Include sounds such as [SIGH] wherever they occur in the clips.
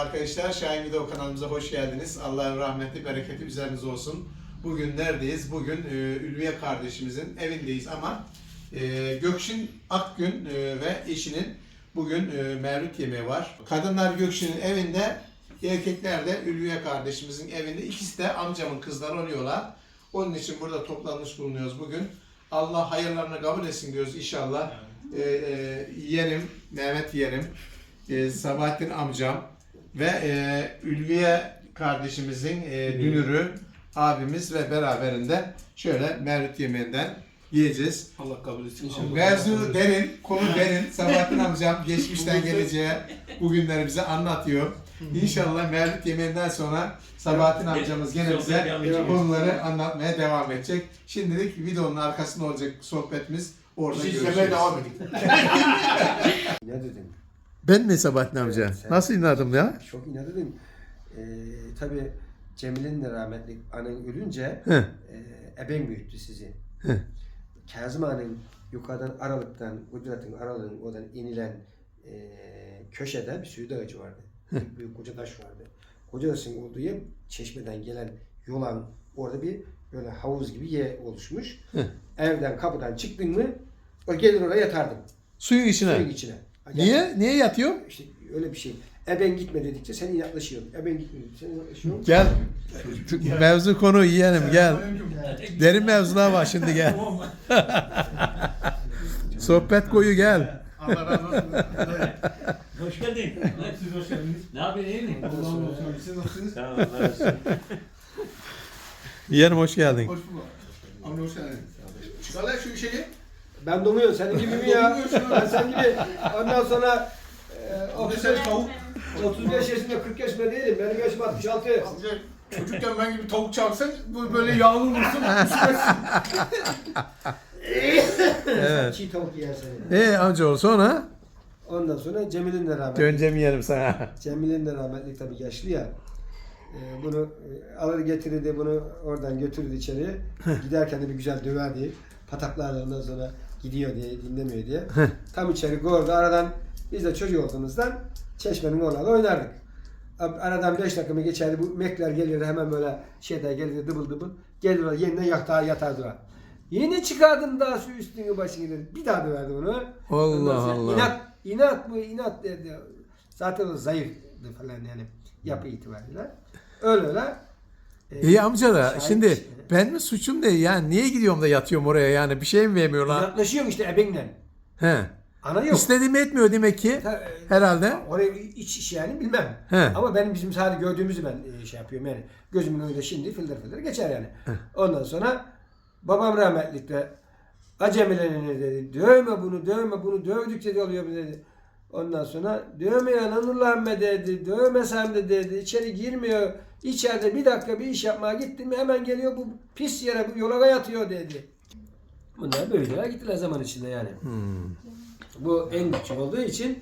arkadaşlar. Şahin Video kanalımıza hoş geldiniz. Allah'ın rahmeti, bereketi üzerinize olsun. Bugün neredeyiz? Bugün e, Ülviye kardeşimizin evindeyiz ama e, Gökşin Akgün e, ve eşinin bugün e, mevlüt yemeği var. Kadınlar Gökşin'in evinde, erkekler de Ülviye kardeşimizin evinde. İkisi de amcamın kızları oluyorlar. Onun için burada toplanmış bulunuyoruz bugün. Allah hayırlarını kabul etsin diyoruz inşallah. E, e, yeğenim, Mehmet yeğenim, e, Sabahattin amcam ve e, Ülviye kardeşimizin e, dünürü abimiz ve beraberinde şöyle Mevlüt yemeğinden yiyeceğiz. Allah kabul etsin. Mevzu derin, konu [LAUGHS] derin. Sabahattin amcam geçmişten geleceğe bugünleri bize anlatıyor. İnşallah Mevlüt yemeğinden sonra Sabahattin amcamız gene bize konuları anlatmaya devam edecek. Şimdilik videonun arkasında olacak sohbetimiz orada Siz görüşürüz. devam edin. [LAUGHS] Ne dedim? Ben mi Sabahattin amca? Evet, sen- Nasıl inadım ya? Çok dedim. Ee, tabii Cemil'in de rahmetli anan ölünce Hı. e, eben büyüttü sizi. Hı. Kazım Ağa'nın yukarıdan aralıktan, Kudret'in aralığın oradan inilen e, köşede bir sürü ağacı vardı. Büyük, büyük koca taş vardı. Koca taşın olduğu yer çeşmeden gelen yolan orada bir böyle havuz gibi yer oluşmuş. Hı. Evden kapıdan çıktın mı o gelir oraya yatardın. Suyun içine. Suyun içine. Niye? Niye yatıyor? İşte öyle bir şey. Eben gitme dedikçe sen inatlaşıyorsun. Eben gitme dedikçe sen inatlaşıyorsun. Gel. Mevzu konu yeğenim gel. Derin mevzular var şimdi gel. Sohbet koyu gel. Allah razı olsun. Hoş geldin. Siz hoş geldiniz. Ne yapıyorsun iyi mi? Allah'ım olsun. Siz nasılsınız? Sağ ol. Allah razı olsun. Yeğenim hoş geldin. Hoş bulduk. Amca hoş geldin. Çıkar lan şu şeyi. Ben domuyorum. Senin gibi mi ya? [LAUGHS] Ben sen gibi. Ondan sonra e, Amca 35, sen tavuk. 35 yaşında 40 yaşında değilim. Benim yaşım 66. Amca çocukken ben gibi tavuk çağırsan bu böyle yağlı vursun. [LAUGHS] Evet. Çiğ tavuk yer seni. Ee amca sonra Ondan sonra Cemil'in de rahmetli. döneceğim yeğenim sana. Cemil'in de rahmetli tabii yaşlı ya. E, bunu e, alır getirirdi, bunu oradan götürürdü içeriye. [LAUGHS] Giderken de bir güzel döverdi. Pataklarla ondan sonra gidiyor diye, dinlemiyor diye. Tam içeri koyardı. Aradan biz de çocuk olduğumuzdan çeşmenin oralarda oynardık. Aradan 5 dakika geçerdi. Bu mekler gelirdi hemen böyle şeyler gelirdi dıbıl dıbıl. Gelirdi yeniden yatağa yatardı. o. Yeni çıkardın daha su üstünü başını dedi. Bir daha döverdi onu. Allah Allah. İnat, inat mı inat dedi. Zaten o zayıftı falan yani yapı itibariyle. Öyle öyle. e, İyi amca da şimdi ben mi suçum ne yani niye gidiyorum da yatıyorum oraya yani bir şey mi vermiyorlar? Yaklaşıyorum işte ebenle. He. Ana yok. İstediğimi etmiyor demek ki Ta- herhalde. Oraya iç iş yani bilmem. He. Ama benim bizim sadece gördüğümüzü ben e, şey yapıyorum yani. Gözümün önünde şimdi fildir fildir geçer yani. Ondan sonra babam rahmetlikte acemilerini dedi. Dövme bunu dövme bunu dövdükçe de oluyor dedi. Ondan sonra dövmeyen anırlanma dedi. Dövmesem de dedi. içeri girmiyor. İçeride bir dakika bir iş yapmaya gittim mi hemen geliyor bu pis yere bu yola yatıyor dedi. Bunlar böyle gittiler zaman içinde yani. Bu en küçük olduğu için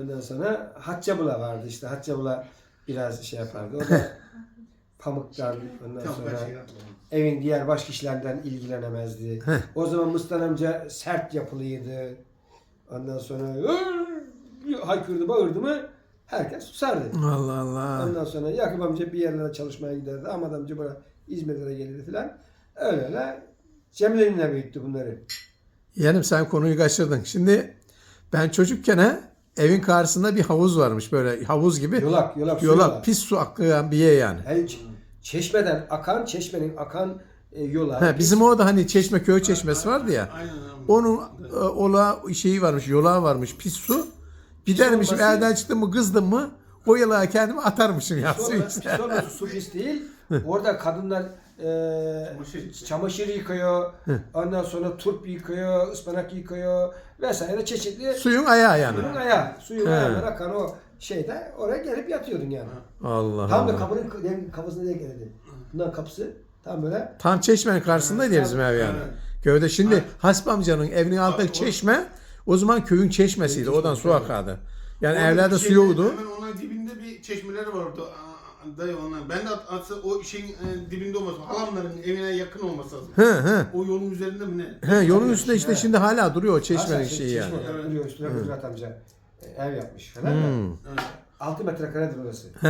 ondan sonra Haccabula vardı işte. Haccabula biraz şey yapardı. O da [LAUGHS] pamuktan ondan sonra evin diğer baş kişilerden ilgilenemezdi. O zaman Mıstan amca sert yapılıydı. Ondan sonra haykırdı bağırdı mı herkes susardı. Allah Allah. Ondan sonra Yakup amca bir yerlere çalışmaya giderdi. Ahmet amca buraya İzmir'e gelirdi filan. Öyle öyle Cemile'ninle büyüttü bunları. Yeğenim sen konuyu kaçırdın. Şimdi ben çocukken he, evin karşısında bir havuz varmış böyle havuz gibi. Yolak, yolak, su Yolak yolağı. pis su akıyan bir yer yani. Yani çeşmeden akan, çeşmenin akan e, yola. He, bizim orada hani çeşme köy çeşmesi vardı ya. Aynen. Onun e, ola şeyi varmış, yolağı varmış pis su. Gidermişim olması- evden çıktım mı kızdım mı o yolağı kendime atarmışım ya Sonra, sonra su pis değil. Orada kadınlar e, Çamaşır. yıkıyor. Ondan sonra turp yıkıyor, ıspanak yıkıyor vesaire çeşitli Suyun ayağı yani. suyun ayağı. Suyun He. ayağından akan o şeyde oraya gelip yatıyordun yani. Allah Tam da Allah. kapının yani kafasına denk geldi. Bundan kapısı tam böyle Tam çeşmenin karşısındaydı ya bizim ev yani. Köyde şimdi Hasbi amcanın evinin altındaki çeşme o zaman köyün çeşmesiydi. Oradan su akardı. Yani Orada evlerde su şeyde, yoktu. Hemen onun dibinde bir çeşmeleri var orada. Aa, Dayı onlar. Ben de at- atsa o şeyin e, dibinde olması, halamların evine yakın olması lazım. Hı hı. O yolun üzerinde mi ne? He, yolun üstünde işte şimdi hala duruyor o çeşmenin Hasan şey, şeyi yani. çeşme duruyor üstüne Kudret amca e, ev yapmış falan. da. Hmm. Evet. 6 metrekaredir orası. He.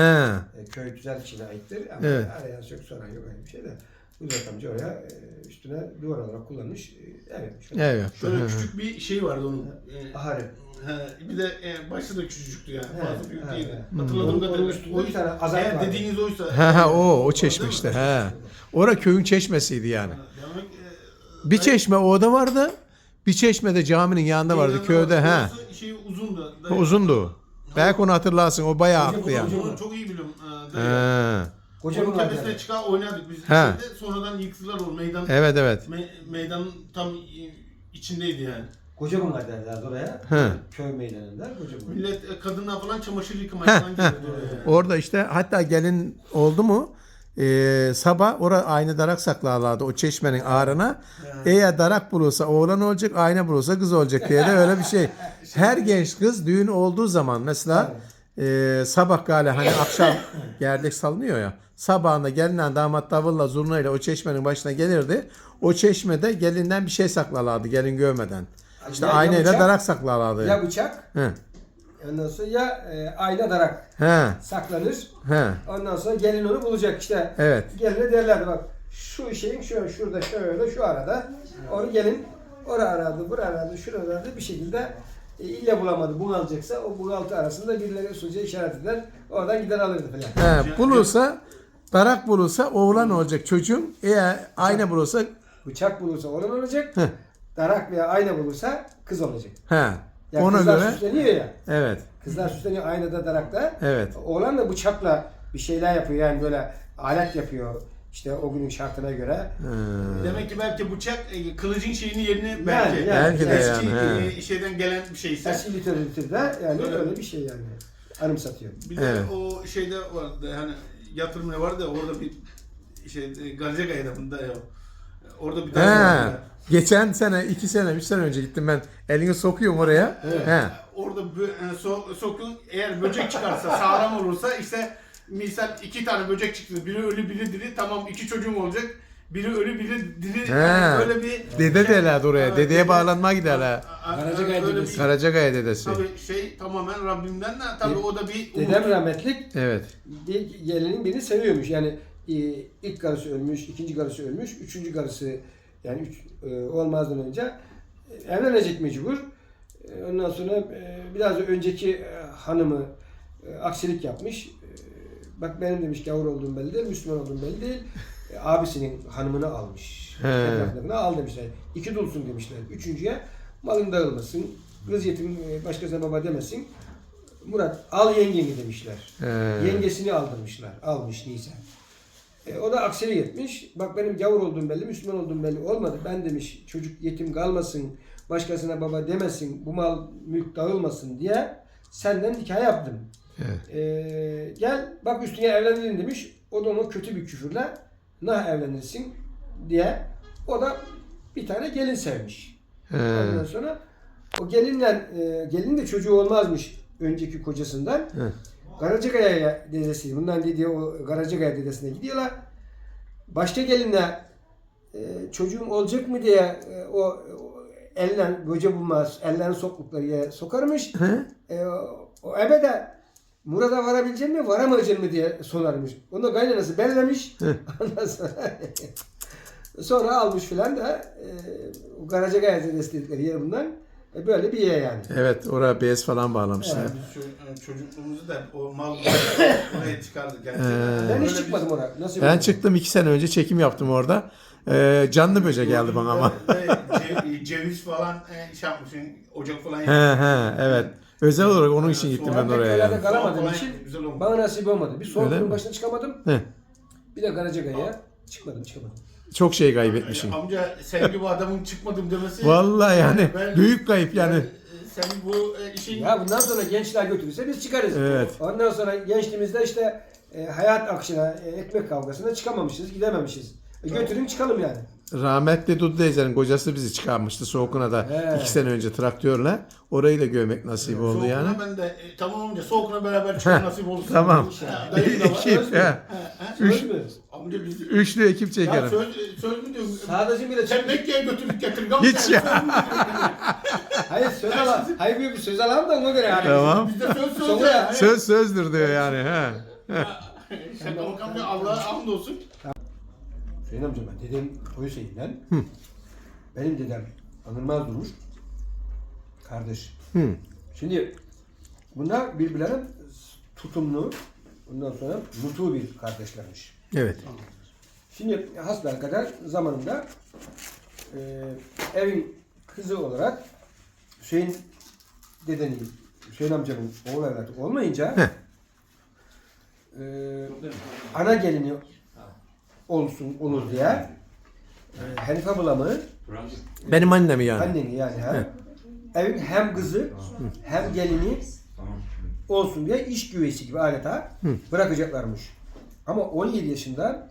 E, köy güzel kişine aittir ama Evet. arayan çok soran yok öyle bir şey de. Kudret amca oraya e, üstüne duvar olarak kullanmış e, ev yapmış. Evet. Şöyle Hı. küçük bir şey vardı onun. Ee, Ahari. he, bir de e, başı da küçücüktü yani. Fazla büyük he, değildi. he. Hatırladığım Onun- kadarıyla. onun üstünde O- bir tane azar Eğer vardı. dediğiniz oysa. Ha ha o o çeşme işte. He. Ora köyün çeşmesiydi yani. Demek, e, Bir çeşme orada vardı. Bir çeşme de caminin yanında vardı köyde. He. orası Şey uzundu. Da- Uzundu. o. Belki onu hatırlarsın. O bayağı aklı yani. Onu çok iyi biliyorum. Ee, Koca Onun tepesine yani. çıkar oynadık biz. He. Şeyde, sonradan yıktılar o meydan. Evet evet. Me- meydanın tam içindeydi yani. Koca bunlar derlerdi oraya. He. Köy meydanında koca bunlar. Millet e, kadınlar falan çamaşır yıkamaya falan gidiyordu oraya. yani. Orada işte hatta gelin oldu mu e, sabah orada aynı darak saklarlardı o çeşmenin ağrına. Eğer darak bulursa oğlan olacak, ayna bulursa kız olacak diye de öyle bir şey. [LAUGHS] Her genç kız düğün olduğu zaman mesela e, sabah gale hani akşam gerdek salınıyor ya. Sabahında gelinen damat davulla zurnayla o çeşmenin başına gelirdi. O çeşmede gelinden bir şey saklarlardı gelin görmeden. İşte Ya- aynayla bıçak, darak saklarlardı. Ya bıçak, He. ondan sonra ya e, ayna darak He. saklanır. He. Ondan sonra gelin onu bulacak işte. Evet. Geline derlerdi bak şu şeyin şu şurada şöyle şu arada. Onu gelin oraya aradı, buraya aradı, şuraya aradı bir şekilde e, illa bulamadı. Bunu alacaksa o bunaltı arasında birileri usulca işaret eder. Oradan gider alırdı falan. He, bulursa darak bulursa oğlan olacak çocuğun. Eğer ayna bulursa Bıçak bulursa oğlan olacak. Heh. Darak veya ayna bulursa kız olacak. he. Yani Ona kızlar göre süsleniyor ya. evet. Kızlar süsleniyor aynada darakta. Evet. Oğlan da bıçakla bir şeyler yapıyor yani böyle alet yapıyor. İşte o günün şartına göre. Demek ki belki bıçak e, kılıcın şeyini yerine belki. yani, Belki de Eski yani, e, şeyden gelen bir şeyse. Eski literatürde yani Öyle. öyle bir şey yani. Anımsatıyor. Bir de Evet. o şeyde vardı hani yatırım ne vardı ya orada bir şey Galecagaya'da bunda ya. Orada bir tane He. vardı. Geçen sene, iki sene, üç sene önce gittim ben. Elini sokuyorum oraya. He. Orada bö- e, so- sokun eğer böcek çıkarsa sağlam olursa işte misal iki tane böcek çıktı. Biri ölü biri diri tamam iki çocuğum olacak. Biri ölü biri diri. He. Yani böyle bir Dede derlerdi oraya. Evet, Dedeye dede. bağlanma giderler. A- a- Garacagaya öyle dedesi. bir- Karacagaya dedesi. Tabii şey tamamen Rabbimden de tabii o da bir umut. Dedem rahmetlik Evet. bir gelinin birini seviyormuş. Yani e, ilk karısı ölmüş, ikinci karısı ölmüş, üçüncü karısı yani üç, e, olmazdan önce e, evlenecek mecbur. E, Ondan sonra e, biraz da önceki e, hanımı e, aksilik yapmış. Bak benim demiş gavur olduğum belli değil, Müslüman olduğum belli değil. E, Abisinin hanımını almış. Etrafındakine al demişler. İki dulsun demişler. Üçüncüye malın dağılmasın. Kız yetim e, başkasına baba demesin. Murat al yengeni demişler. He. Yengesini aldırmışlar. Almış Nisa. E, o da aksilik etmiş. Bak benim gavur olduğum belli, Müslüman olduğum belli olmadı. Ben demiş çocuk yetim kalmasın, başkasına baba demesin, bu mal mülk dağılmasın diye senden hikaye yaptım. Evet. E, gel bak üstüne evlendirin demiş. O da ona kötü bir küfürle nah evlenirsin diye. O da bir tane gelin sevmiş. He. Ondan sonra o gelinle e, gelin de çocuğu olmazmış önceki kocasından. Hı. Karacakaya dedesi, bundan dediği o Karacakaya dedesine gidiyorlar. Başka gelinle e, çocuğum olacak mı diye e, o, o elle göce bulmaz, ellerini soktukları yere sokarmış. He. E, o, o ebede Murat'a varabilecek mi, varamayacak mı diye sorarmış. Onu da kaynanası bellemiş. [LAUGHS] Ondan sonra sonra almış filan da e, o Karacakaya dedesi dedikleri yer bundan. E, böyle bir yer yani. Evet, oraya bez falan bağlamışlar. Evet. Biz ço- çocukluğumuzu da o mal [LAUGHS] oraya çıkardık yani. Ben Böyle hiç çıkmadım oraya. Nasıl Ben çıktım iki sene önce çekim yaptım orada. Ee, canlı böcek geldi bana ama. Ce- ceviz falan e, şey yapmışsın, ocak falan he he evet. Özel olarak onun için gittim ben oraya yani. kalamadığım için bana nasip olmadı. Bir Öyle soğukluğun mi? başına çıkamadım. He. Bir de Karacakaya'ya çıkmadım çıkamadım. Çok şey kaybetmişim. Amca sen gibi adamın çıkmadım demesi. Vallahi yani [LAUGHS] Ben- büyük kayıp yani. e, Sen bu e, işin Ya bundan sonra gençler götürürse biz çıkarız. Evet. Ondan sonra gençliğimizde işte e, hayat akışına, e, ekmek kavgasına çıkamamışız, gidememişiz. E, götürün çıkalım yani. Rahmetli Dudu teyzenin kocası bizi çıkarmıştı Soğukuna da He. iki sene önce traktörle. Orayı da görmek nasip oldu Soğukuna yani. ben de e, tamam amca soğukuna beraber çıkar nasip olursa. Tamam. Ha, Dayım da var. Ekip, he. Söz mü? Amca biz Üçlü ekip ya çekerim. söz, söz mü diyorum? Sadece bile Sen Mekke'ye götürdük getirdik ama Hiç ya. söz mü? Hayır söz al. Hayır bir söz alalım da ona göre yani. Tamam. Bizde söz söz Sonra- ya. Söz sözdür diyor yani. He. Şaka bakalım ya Allah'a hamdolsun. Hüseyin amca ben dedem Toy Hüseyin'den. Benim dedem Anılmaz Durmuş. Kardeş. Hı. Şimdi bunlar birbirlerine tutumlu, ondan sonra mutlu bir kardeşlermiş. Evet. Şimdi hasbel kadar zamanında e, evin kızı olarak Hüseyin dedenin, Hüseyin amcanın oğul evladı olmayınca Heh. e, ana gelini olsun olur diye Hanife ablamı Benim annem yani. anneni yani ha, evin hem kızı hem gelini olsun diye iş güveysi gibi adeta bırakacaklarmış. Ama 17 yaşında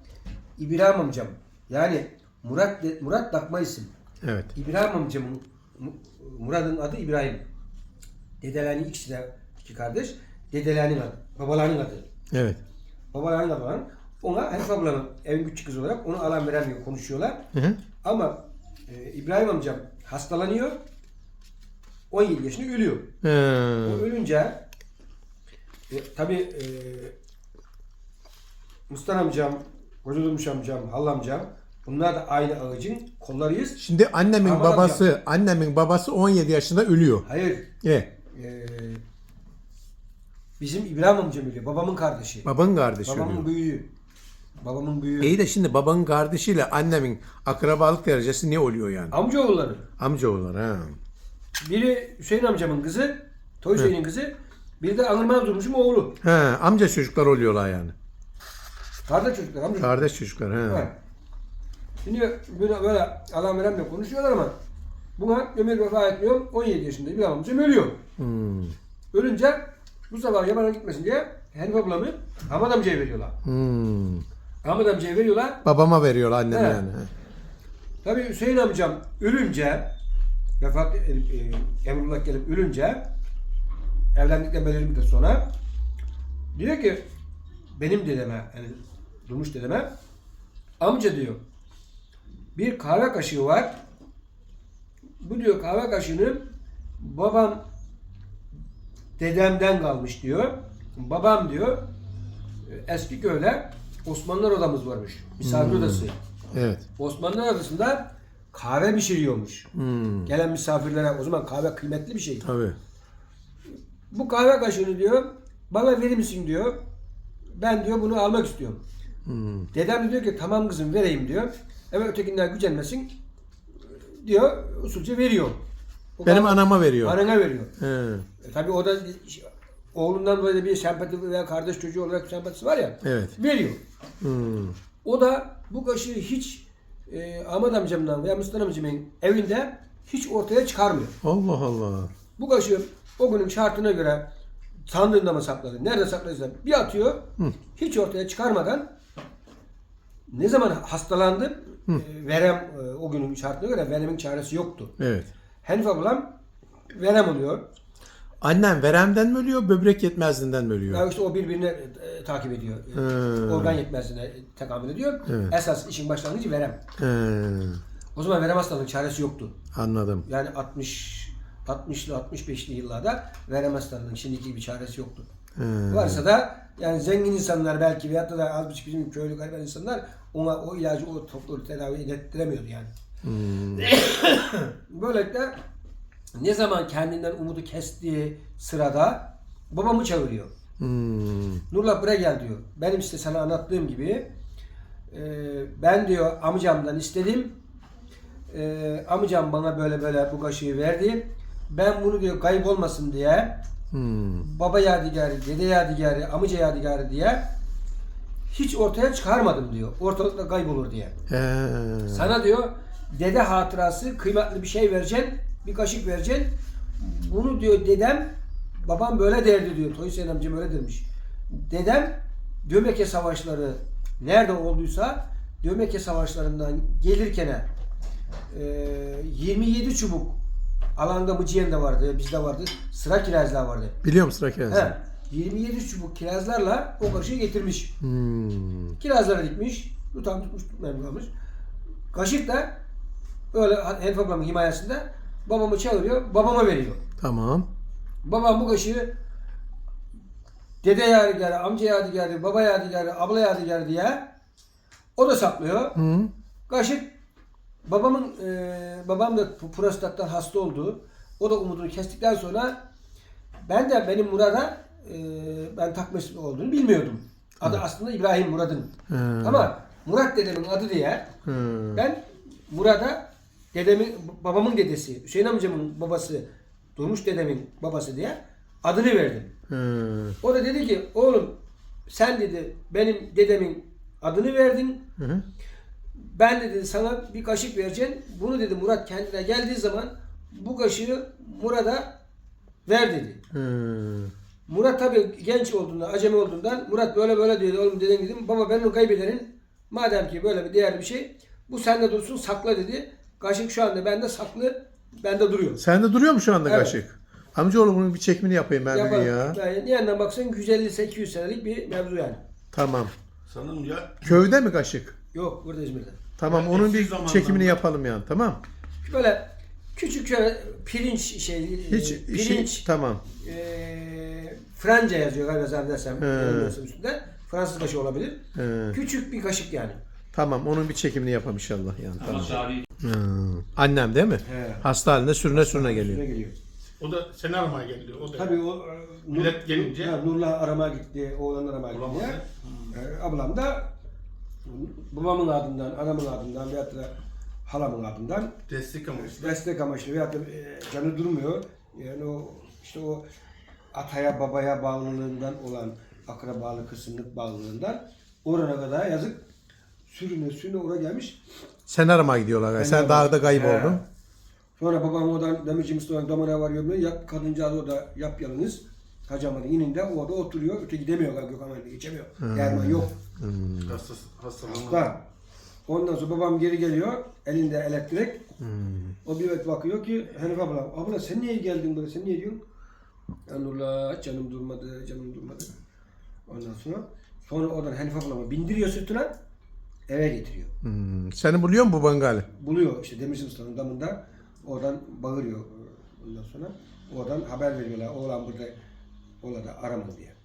İbrahim amcam yani Murat Murat takma isim. Evet. İbrahim amcamın Mu- Murat'ın adı İbrahim. Dedelerini ikisi de iki kardeş. Dedelerinin adı. Babalarının adı. Evet. Babalarının adı olan. Ona ablanın evin küçük kızı olarak onu alan veremiyor konuşuyorlar. Hı hı. Ama e, İbrahim amcam hastalanıyor. 17 yaşında ölüyor. O He. ölünce e, tabi e, Mustan amcam, Koca Durmuş amcam, hallamcam bunlar da aynı ağacın kollarıyız. Şimdi annemin Aman babası, annemin babası 17 yaşında ölüyor. Hayır. Evet. e, bizim İbrahim amcam ölüyor. Babamın kardeşi. Babanın kardeşi Babamın ölüyor. büyüğü. Babamın büyüğü. İyi de şimdi babanın kardeşiyle annemin akrabalık derecesi ne oluyor yani? Amcaoğulları. Amcaoğulları ha. Biri Hüseyin amcamın kızı, Toy Hüseyin'in kızı. Biri de Anılmaz Durmuş'un oğlu. He, amca çocuklar oluyorlar yani. Kardeş çocuklar. Amca Kardeş çocuklar he. Evet. Şimdi böyle, böyle adam veremle konuşuyorlar ama buna ömür vefa etmiyor. 17 yaşında bir amcam ölüyor. Hmm. Ölünce bu sefer yabana gitmesin diye Hanife ablamı Ahmet amcaya veriyorlar. Hmm. Ahmet amcaya veriyorlar. Babama veriyor annem Evet. yani. he. Tabii Hüseyin amcam ölünce vefat edip, e, Emrullah gelip ölünce evlendikten belirli bir müddet sonra diyor ki benim dedeme yani Durmuş dedeme amca diyor bir kahve kaşığı var bu diyor kahve kaşığını babam dedemden kalmış diyor babam diyor eski köyde Osmanlılar odamız varmış misafir odası Evet. Osmanlılar Adası'nda kahve pişiriyormuş. Hmm. Gelen misafirlere o zaman kahve kıymetli bir şey. Tabii. Bu kahve kaşığını diyor bana verir misin diyor. Ben diyor bunu almak istiyorum. Hmm. Dedem de diyor ki tamam kızım vereyim diyor. Hemen ötekinden gücenmesin diyor usulca veriyor. O Benim anama veriyor. Anana veriyor. He. E, tabii o da oğlundan dolayı bir sempati veya kardeş çocuğu olarak sempatisi var ya. Evet. Veriyor. Hmm. O da bu kaşığı hiç e, Ahmet amcamdan veya Mustafa amcamın evinde hiç ortaya çıkarmıyor. Allah Allah. Bu kaşığı o günün şartına göre sandığında mı sakladı, nerede sakladıysa bir atıyor, hiç ortaya çıkarmadan ne zaman hastalandı, e, verem e, o günün şartına göre veremin çaresi yoktu. Evet. Hanife ablam verem oluyor. Annem veremden mi ölüyor, böbrek yetmezliğinden mi ölüyor? Ya işte o birbirini e, takip ediyor. E, Hmm. Organ yetmezliğine tekamül ediyor. Evet. Esas işin başlangıcı verem. He. O zaman verem hastalığının çaresi yoktu. Anladım. Yani 60 60'lı 65'li yıllarda verem hastalığının şimdiki gibi çaresi yoktu. He. Varsa da yani zengin insanlar belki veyahut da az buçuk bizim köylü gariban insanlar ona o ilacı o toplu tedavi ettiremiyordu yani. [COUGHS] Böylelikle ne zaman kendinden umudu kestiği sırada babamı çağırıyor. Hmm. Nurla buraya gel diyor. Benim işte sana anlattığım gibi e, ben diyor amcamdan istedim. E, amcam bana böyle böyle bu kaşığı verdi. Ben bunu diyor kayıp olmasın diye Hmm. baba yadigarı, dede yadigarı, amca yadigarı diye hiç ortaya çıkarmadım diyor. Ortalıkta kaybolur diye. He. Sana diyor dede hatırası kıymetli bir şey vereceksin. Bir kaşık vereceksin. Bunu diyor dedem babam böyle derdi diyor. Toy Hüseyin amcam öyle demiş. Dedem Gömeke savaşları nerede olduysa Dövmeke savaşlarından gelirken e, 27 çubuk alanda Mıciyen'de vardı, bizde vardı. Sıra kirazlar vardı. Biliyor musun Rakı He, 27 çubuk kirazlarla o kaşığı getirmiş. Hmm. Kirazlara dikmiş. Tutam tutmuş, tutmayan. Kaşık da öyle Hanife ablamın himayesinde babamı çağırıyor, babama veriyor. Tamam. Babam bu kaşığı dede yadigarı, amca yadigarı, baba yadigarı, abla yadigarı diye o da saklıyor. Hı. Kaşık babamın e, babam da prostattan hasta oldu. O da umudunu kestikten sonra ben de benim Murat'a e, ben takma ismi olduğunu bilmiyordum. Adı aslında İbrahim Murat'ın. Hı. Ama Murat dedemin adı diye Hı. ben Murat'a dedemin babamın dedesi, Hüseyin amcamın babası, Durmuş dedemin babası diye adını verdim. Hı. O da dedi ki oğlum sen dedi benim dedemin adını verdin. Hı. Ben dedi sana bir kaşık vereceğim. Bunu dedi Murat kendine geldiği zaman bu kaşığı Murat'a ver dedi. Hı. Murat tabii genç olduğundan, acemi olduğundan Murat böyle böyle diyordu. Oğlum dedim dedim. Baba ben onu kaybederim. Madem ki böyle bir değerli bir şey bu sende dursun sakla dedi. Kaşık şu anda bende saklı. Bende duruyor. Sende duruyor mu şu anda Evet. kaşık? Amcaoğlu bunun bir çekimini yapayım ben bir gün Yaparım. ya. Yani yanına baksan 150-800 senelik bir mevzu yani. Tamam. Sanırım ya Köyde mi kaşık? Yok burada İzmir'de. Tamam Yani onun eski bir zamandan çekimini yapalım yani tamam. Böyle küçük şöyle pirinç şey Hiç e, işi pirinç tamam. e, Franca yazıyor galiba zannedersem yanılmıyorsam üstünde. Fransız kaşığı olabilir. He. Küçük bir kaşık yani. Tamam onun bir çekimini yapalım inşallah yani. Ama Tamam. tarihi Hı. Annem değil mi? He. Hasta halinde sürüne sürüne Üstüne geliyor. geliyor. o da seni aramaya geldi. O da. Tabii o e, Millet gelince- ha, Nurla aramaya gitti, oğlan aramaya gitti. Bulamadı. E, ablam da babamın adından, anamın adından veyahut da halamın adından Destek amaçlı. destek amaçlı veyahut da e, canı durmuyor. Yani o işte o ataya babaya bağlılığından olan akrabalık, kısımlık bağlılığından orana kadar yazık sürüne sürüne oraya gelmiş. Sen aramaya gidiyorlar. galiba. Sen dağda kayıp He. oldun. Sonra babam oradan demiş ki Mustafa damara varıyor mu? Yap kadıncağız orada yap yalnız. Hacamın ininde orada oturuyor. Öte gidemiyor Gökhan Bey, geçemiyor. Derman yok. Hastası, hastalığına. Da. Ondan sonra babam geri geliyor. Elinde elektrik. O bir bakıyor ki Hanife abla, abla sen niye geldin buraya? Sen niye diyorsun? Ya Nurla canım durmadı, canım durmadı. Ondan sonra sonra oradan Hanife ablamı bindiriyor sırtına eve getiriyor. Hmm. Seni buluyor mu bu bangali? buluyor işte Demirci Usta'nın damında oradan bağırıyor ondan sonra oradan haber veriyorlar oğlan burada orada arama diye.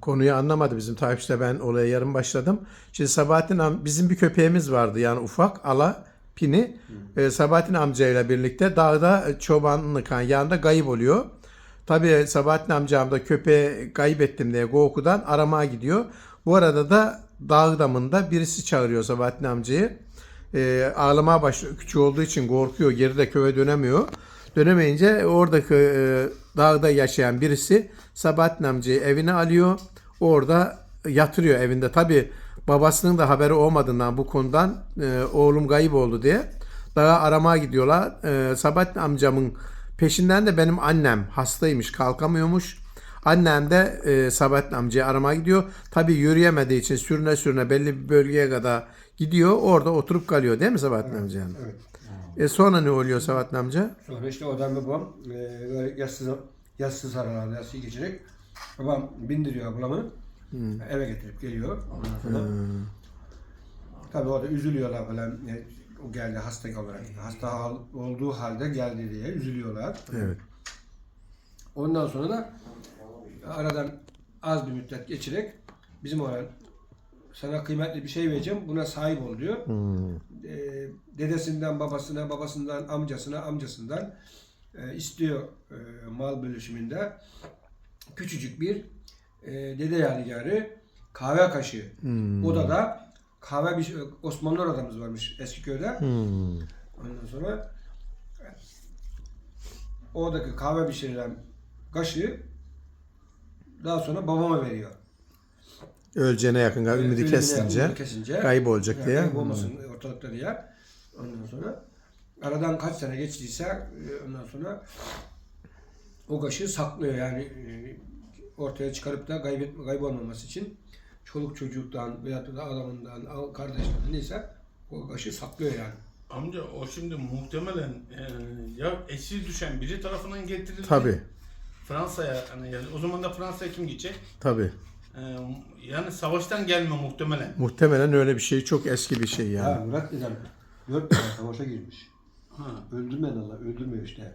Konuyu anlamadı bizim takipçiler. Ben olaya yarım başladım. Şimdi Sabahattin am bizim bir köpeğimiz vardı yani ufak ala pini. Ee, Sabahattin amcayla birlikte dağda e, çobanlık yani yanında kayıp oluyor. Tabii Sabahattin amcam da köpeği kaybettim diye Goku'dan aramaya gidiyor. Bu arada da dağ damında birisi çağırıyor Sabahattin amcayı. Ee, ağlamaya başlıyor. Küçük olduğu için korkuyor. Geride köye dönemiyor. Dönemeyince oradaki e, dağda yaşayan birisi Sabahattin amcayı evine alıyor. Orada yatırıyor evinde. Tabi babasının da haberi olmadığından bu konudan e, oğlum kayıp oldu diye dağa aramaya gidiyorlar. E, Sabahattin amcamın peşinden de benim annem hastaymış kalkamıyormuş. Annem de e, Sabahattin amcayı aramaya gidiyor. Tabi yürüyemediği için sürüne sürüne belli bir bölgeye kadar gidiyor. Orada oturup kalıyor değil mi Sabahattin amca? yani? Evet. E sonra ne oluyor Sabahattin amca? Sonra işte oradan babam e, böyle yassız, yassız aralarda geçerek babam bindiriyor ablamı eve getirip geliyor. Ondan sonra tabii orada üzülüyorlar falan. E, o geldi hasta olarak. Hasta hal- olduğu halde geldi diye üzülüyorlar. Evet. Ondan sonra da aradan az bir müddet geçerek bizim oran sana kıymetli bir şey vereceğim buna sahip ol diyor. Ee, dedesinden babasına, babasından amcasına, amcasından e, istiyor e, mal bölüşümünde küçücük bir e, dede yadigarı kahve kaşığı. Odada kahve bir Osmanlı adamız varmış Eskiköy'de. Hmm. Ondan sonra oradaki kahve pişirilen kaşığı daha sonra babama veriyor. Öleceğine yakın ümidi Ölümüne kesince, ümidi kesince kayıp olacak yani diye. Kayıp olmasın ortalıkta diye. Ondan sonra aradan kaç sene geçtiyse e, ondan sonra o kaşığı saklıyor yani e, ortaya çıkarıp da kaybetme, kaybolmaması için çoluk çocuktan veyahut da adamından, kardeşinden neyse o kaşı saklıyor yani. Amca o şimdi muhtemelen e, ya esir düşen biri tarafından getirildi. Tabi Fransa'ya hani yani o zaman da Fransa'ya kim gidecek? tabi. E, yani savaştan gelme muhtemelen. Muhtemelen öyle bir şey çok eski bir şey yani. Ha Murat dedem dört tane savaşa girmiş. Ha. Öldürmeyen Allah öldürmüyor işte.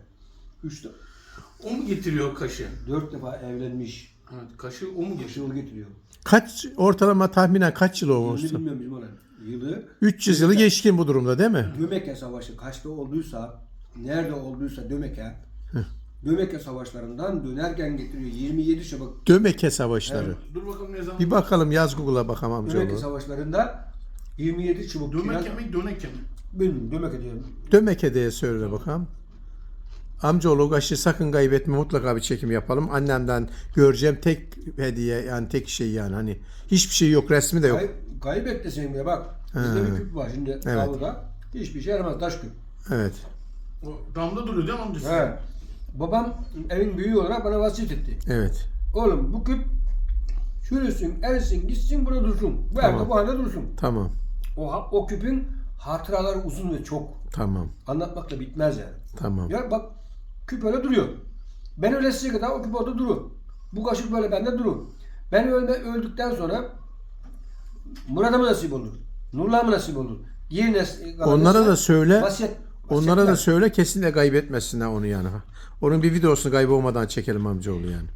Üç de, O mu getiriyor kaşı? dört defa evlenmiş. Evet, kaşı o mu getiriyor? Yaşını getiriyor. Kaç ortalama tahminen kaç yıl Yılını olmuştu? bilmiyorum bizim olan. Yılı 300 yılı geçkin bu durumda değil mi? Dömeke Savaşı kaçta olduysa, nerede olduysa Dömeke, Dömeke Savaşlarından dönerken getiriyor. 27 Şubat Dömeke savaşları. Dur bakalım ne zaman? Bir bakalım yaz Google'a bakalım Dömeke amcaoğlu. Savaşlarında 27 Şubat. Döneke mi döneke mi? Bilmiyorum Dömeke diyorum. Dömeke diye söyle bakalım. Amcaoğlu kaşı sakın kaybetme mutlaka bir çekim yapalım. Annemden göreceğim tek hediye yani tek şey yani hani hiçbir şey yok resmi de yok. Kay, kaybetti senin de bak. Bizde bir küp var şimdi Evet. avluda. Hiçbir şey yaramaz taş küp. Evet. O damda duruyor değil mi amcası? He. Babam evin büyüğü olarak bana vasiyet etti. Evet. Oğlum bu küp çürüsün, erisin, gitsin burada dursun. Bu Tamam. evde bu halde dursun. Tamam. O, o küpün hatıraları uzun ve çok. Tamam. Anlatmakla bitmez yani. Tamam. Ya bak küp öyle duruyor. Ben ölesiye kadar o küp orada durur. Bu kaşık böyle bende durur. Ben ölme, öldükten sonra Murat'a mı nasip olur? Nurla mı nasip olur? Diğer nes- Onlara da söyle. Vasiyet, Onlara da söyle kesinlikle kaybetmesinler onu yani. Onun bir videosunu kaybolmadan çekelim amcaoğlu yani.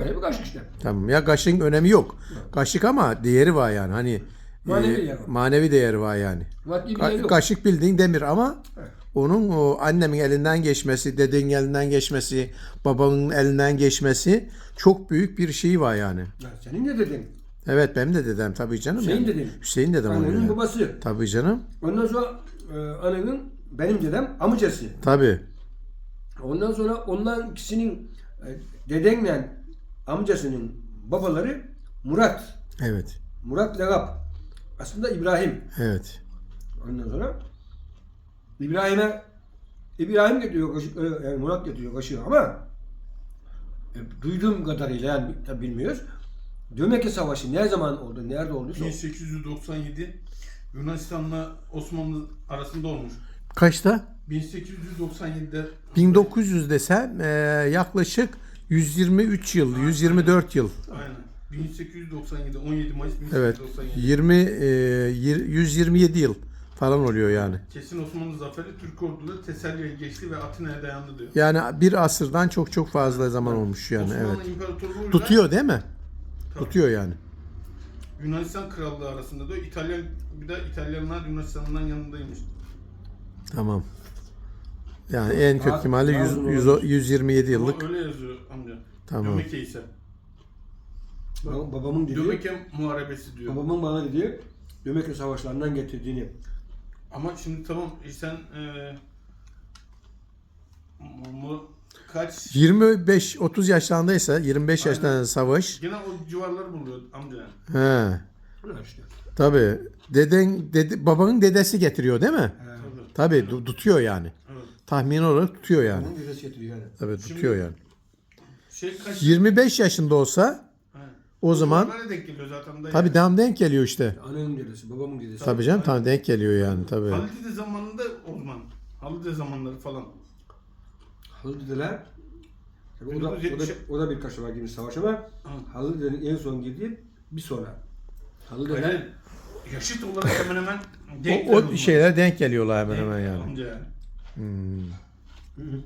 Öyle bir kaşık işte. Tamam. Ya kaşığın önemi yok. Kaşık ama değeri var yani. Hani Manevi e, değeri var. manevi değeri var yani. Maddi bir Ka- yok. kaşık bildiğin demir ama Evet. onun o annemin elinden geçmesi, dedenin elinden geçmesi, babamın elinden geçmesi çok büyük bir şey var yani. Ya senin ne dedin? Evet benim de dedem tabii canım. Hüseyin yani. dedin. Hüseyin dedem Annenin oluyor. babası. Tabii canım. Ondan sonra e, annenin benim dedem amcası. Tabii. Ondan sonra ondan kişinin e, dedenle amcasının babaları Murat. Evet. Murat Legap. Aslında İbrahim. Evet. Ondan sonra İbrahim'e İbrahim getiriyor kaşık, e, yani Murat getiriyor kaşığı ama e, duyduğum kadarıyla yani tabi bilmiyoruz. Dömeke Savaşı ne zaman oldu, nerede olduysa 1897 Yunanistan'la Osmanlı arasında olmuş. Kaçta? 1897'de 1900 desem e, yaklaşık 123 yıl, 124 yıl. aynen. 1897 17 Mayıs Evet. 1897. 20 e, yir- 127 yıl falan oluyor yani. Kesin Osmanlı zaferi Türk orduları Teselli'ye geçti ve Atina'ya dayandı diyor. Yani bir asırdan çok çok fazla zaman olmuş yani Osmanlı evet. İmparatorluğu'yla Tutuyor değil mi? Tabii. Tutuyor yani. Yunanistan Krallığı arasında diyor. İtalyan bir de İtalyanlar Yunanistan'dan yanındaymış. Tamam. Yani en kötü Daha- ihtimalle daha 100, uzun 100 olmuş. 127 Ama yıllık. öyle yazıyor amca. Tamam. Dömeke ise. Bab- babamın dediği, Dömeke muharebesi diyor. babamın bana dediği Dömeke Savaşlarından getirdiğini. Ama şimdi tamam e, sen e, mu, kaç 25 30 yaşlarındaysa 25 Aynen. yaşlarında savaş. gene o civarları buluyor amca. He. Ha işte. Tabii. Deden dede, babanın dedesi getiriyor değil mi? Ha. Tabii. Tabii du- tutuyor yani. Evet. Tahmin olarak tutuyor yani. Babamın dedesi getiriyor yani. Tabii Şimdi- tutuyor yani. Şey kaç 25 yaşında olsa He. o zaman Civarlara denk geliyor zaten da. tabii yani. tam denk geliyor işte. Annenin dedesi, babamın dedesi. Tabii canım tam denk geliyor yani tabii. Halide zamanında o zaman. Halide zamanları falan. Tabii o da, o da, 1970 o da birkaç defa girmiş savaş ama Halıdede'nin en son girdiği bir sonra. Halıdedeler Öyle yaşıt olarak hemen hemen O, denkler o şeyler denk geliyorlar hemen hemen yani. Hmm. Hı hı.